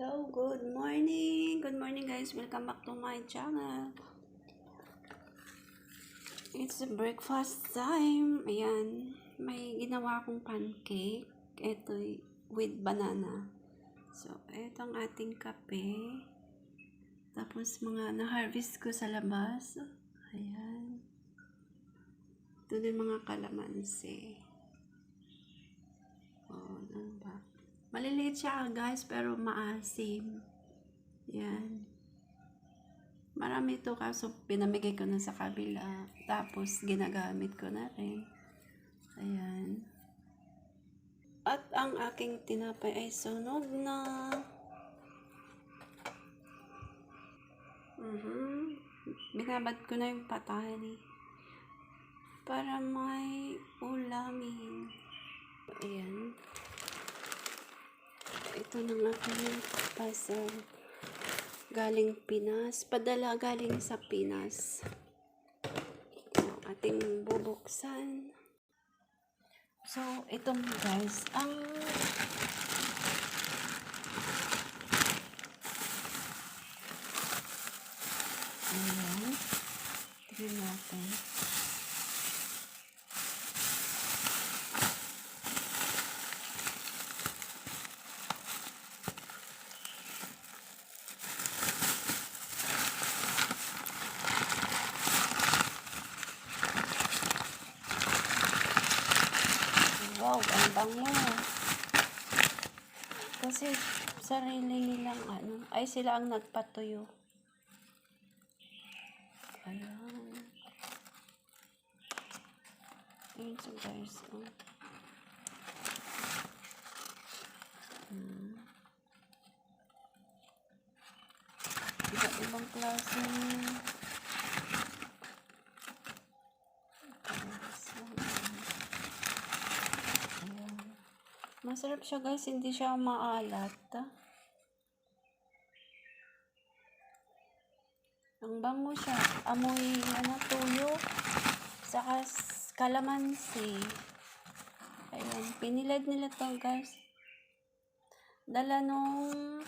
Hello, good morning. Good morning guys. Welcome back to my channel. It's breakfast time. Ayan. May ginawa akong pancake. Ito with banana. So, ito ang ating kape. Tapos mga na-harvest ko sa labas. Ayan. Ito din mga kalamansi. Oh, ano ba? Maliliit siya guys, pero maasim. Yan. Marami ito kaso pinamigay ko na sa kabila. Tapos ginagamit ko na rin. Ayan. At ang aking tinapay ay sunog na. Mhm. Binabad ko na yung patani. Para may ulamin. Ayan. Ito nga aking parcel. Galing Pinas. Padala galing sa Pinas. Ang ating bubuksan. So, ito guys. Ang Ayan. Tignan natin. Wow, ang bango. Kasi sarili nilang ano, ay sila ang nagpatuyo. Ayan. Ayan so guys. Oh. Hmm. Iba't ibang klase. Ayan. Masarap siya guys, hindi siya maalat. Ang bango siya. Amoy ano, tuyo. Saka kalamansi. Ayan. Pinilad nila to guys. Dala nung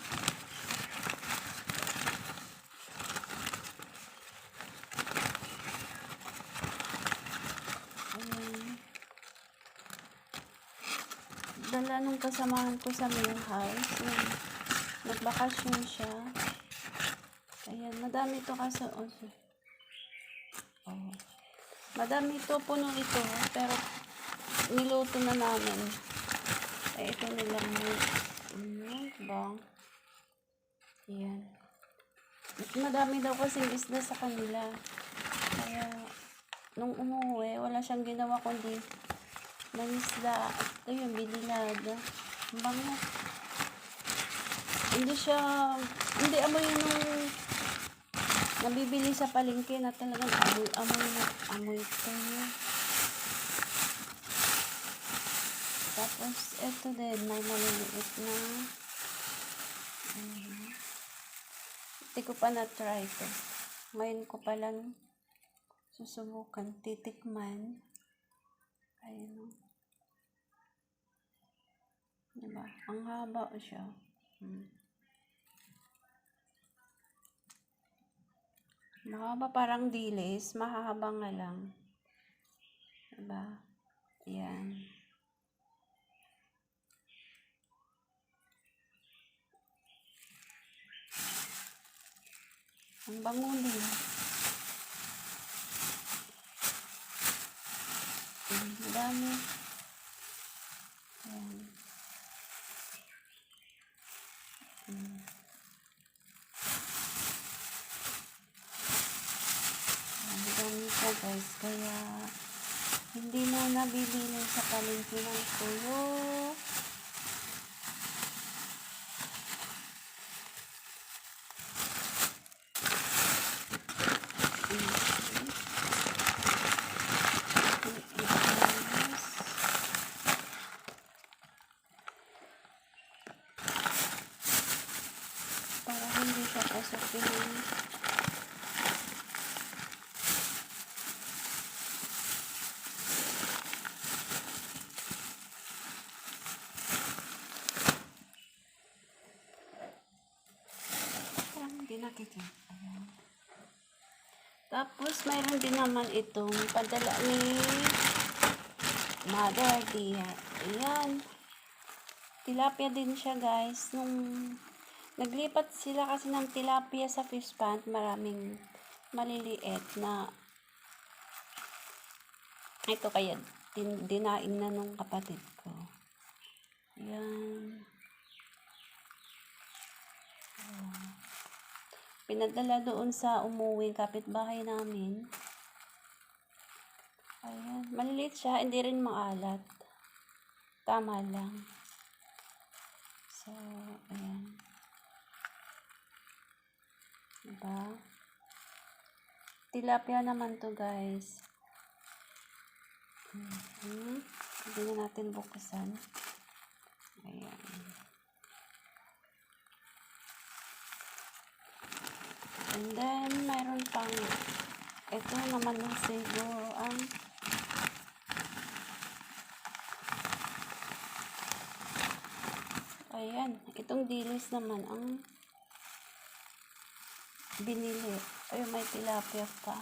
Ayan. Dala nung kasamahan ko sa main house. Yung nagbakasyon siya. Ayan, madami ito kasi. Oh, oh. Madami ito, puno ito. Pero, niluto na namin. Ay, ito nilang ano ba? Ayan. Mas madami daw kasing isda sa kanila. Kaya, nung umuwi, wala siyang ginawa kundi manisda. Ito yung binilada. Ang bango. Hindi siya, hindi amoy nung nabibili sa palengke na talagang amoy, amoy amoy ito. Tapos, ito din, may maliliit na, mhm. hindi ko pa na-try ito. Ngayon ko pa lang susubukan, titikman. Ayun o. Diba? Ang haba siya. Hmm. Mahaba parang dilis, mahahaba nga lang. Diba? Ayan. Ang bango din. Ayan, madami. Ayan. Hmm. Ang dami ko guys, kaya hindi mo nabibili sa palengke ng tuyo. Para hindi siya pasukin. Ayan. Tapos, mayroon din naman itong padala ni Mother Dia. Ayan. Tilapia din siya, guys. Nung naglipat sila kasi ng tilapia sa fish pond, maraming maliliit na ito kaya din, dinaing na nung kapatid ko. Ayan. Pinadala doon sa umuwi kapitbahay namin. Ayan. Maliliit siya, hindi rin maalat. Tama lang. So, ayan. Diba? Tilapia naman to guys. Mhm. Hindi na natin buksan. Ayan. And then, mayroon pang ito naman yung siguro ang ayan, itong dilis naman ang binili. Ayun, may tilapia pa.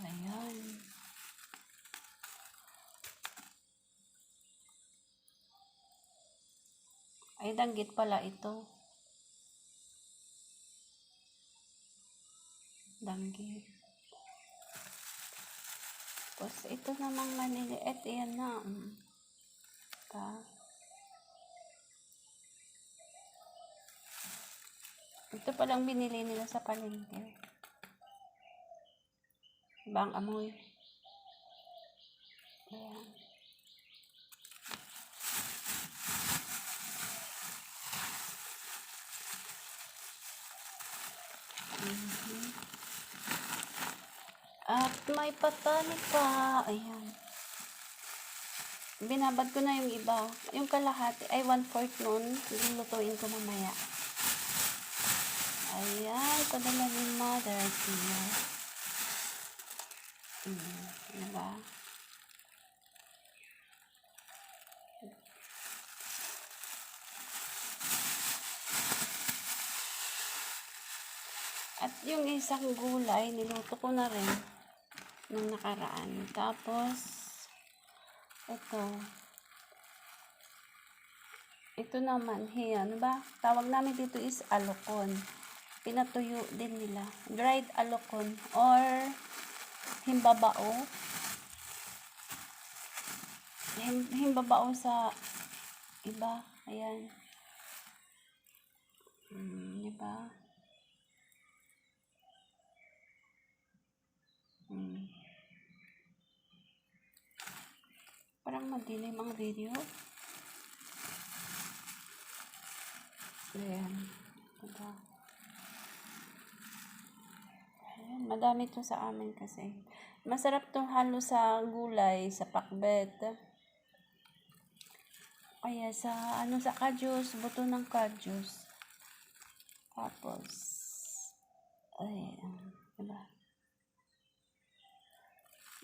Ayan. Ay, danggit pala ito. Danggit. Tapos, ito namang maliliit. Ayan na. mm. Pa. Ito palang binili nila sa palengke. Ibang amoy. Ayan. At may patani pa. Ayan. Binabad ko na yung iba. Yung kalahati, ay one-fourth nun. Lulutuin ko mamaya. Ayan, padala ni mother. Tia. Mm, diba? At yung isang gulay, niluto ko na rin nung nakaraan. Tapos, ito. Ito naman, hiya, ano ba? Tawag namin dito is alokon. Pinatuyo din nila. Dried alokon or himbabao. Him, himbabao sa iba. Ayan. Hmm, diba? Hmm. Parang madilim ang video. Ayan. Diba? Ayan. Madami to sa amin kasi. Masarap tong halo sa gulay, sa pakbet. Kaya sa, ano, sa kadyos, buto ng kadyos. Tapos, ayan. Diba?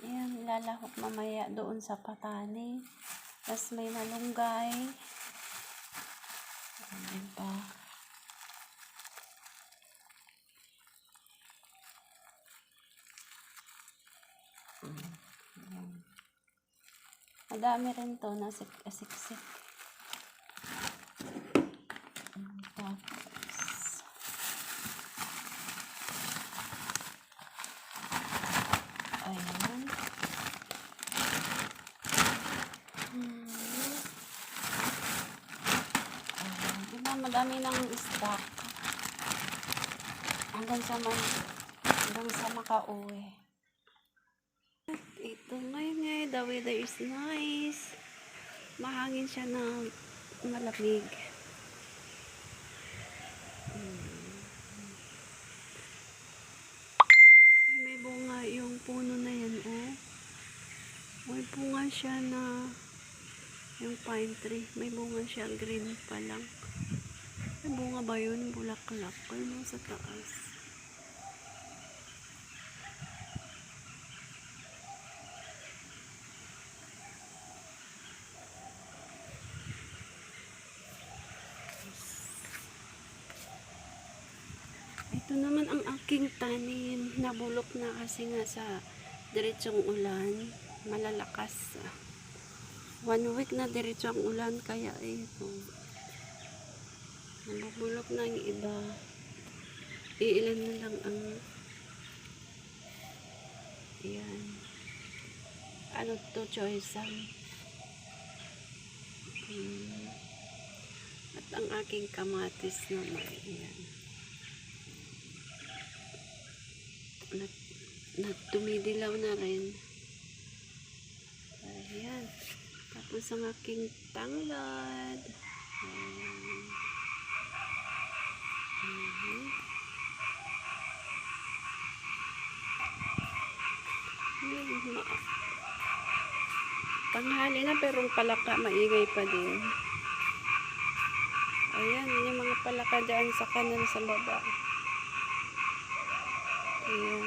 Ayan, lalahok mamaya doon sa patani. Tapos may malunggay. Mm, ayan. Madami rin to na asiksik. Mm, Tapos, ayan. Hmm. Ayan. Madami ng stock. Hanggang sa man, hanggang sa makauwi. Ito ngayon ngayon, the weather is nice. Mahangin siya na malamig. Hmm. May bunga yung puno na yan, oh. May bunga siya na yung pine tree. May bunga siya, green pa lang bunga ba yun? Bulaklak. Ay, mo sa taas. Ito naman ang aking tanim. Nabulok na kasi nga sa diretsong ulan. Malalakas. One week na diretso ang ulan kaya ito. Eh, Nabubulok na ang iba. Iilan na lang ang Ayan. Ano to choice ang Hmm. At ang aking kamatis naman. Ayan. Nag, nagtumidilaw na rin. Ayan. Tapos ang aking tanglad. Ayan. Mhm. Ma- Tanghali na pero palaka maingay pa din. Ayan, yung mga palaka dyan sa kanan sa baba. Ayan,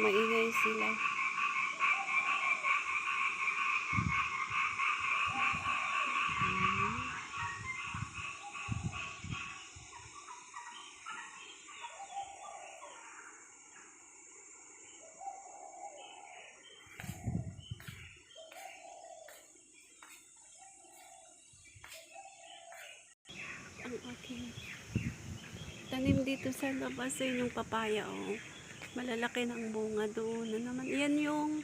maingay sila. Aking tanim dito sa labas ay yung papaya oh. Malalaki ng bunga doon na naman. Yan yung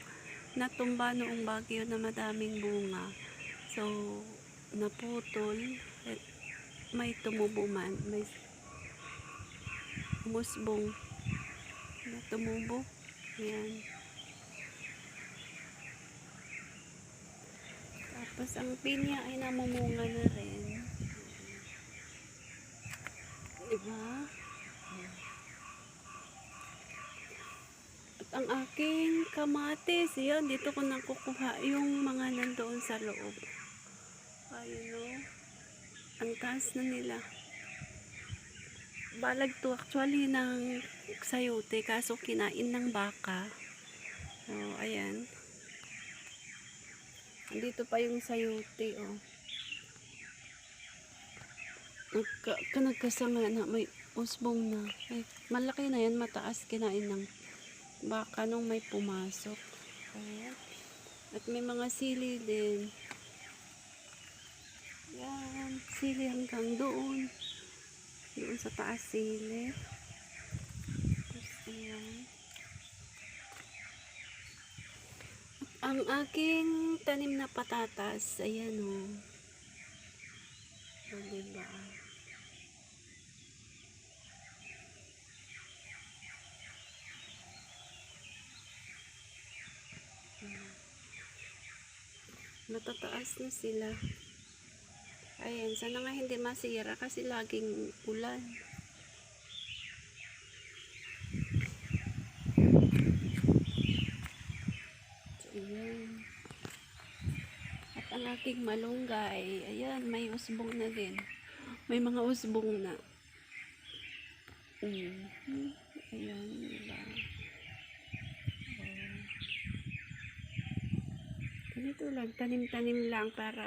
natumba noong bagyo na madaming bunga. So, naputol at may tumubo man. May musbong na tumubo. Yan. Tapos ang pinya ay namumunga na rin. Diba? At ang aking kamatis, yan, dito ko nakukuha yung mga nandoon sa loob. Ayun o. Ang taas na nila. Balag to actually ng sayote, kaso kinain ng baka. Oh, ayan. Dito pa yung sayote, oh. Nagka, ka nagkasama na may usbong na. Ay, malaki na yan, mataas kinain ng baka nung may pumasok. Ayan. At may mga sili din. Yan, sili hanggang doon. Doon sa taas sili. Tapos, ang aking tanim na patatas, ayan o. O, diba? Matataas na sila. Ayan, sana nga hindi masira kasi laging ulan. So, ayan. Aking malunggay, ayan, may usbong na din. May mga usbong na. Mhm. Ayan, diba? Ganito lang, tanim-tanim lang para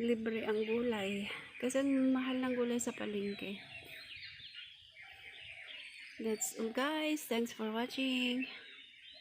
libre ang gulay. Kasi mahal ng gulay sa palengke. That's all guys. Thanks for watching.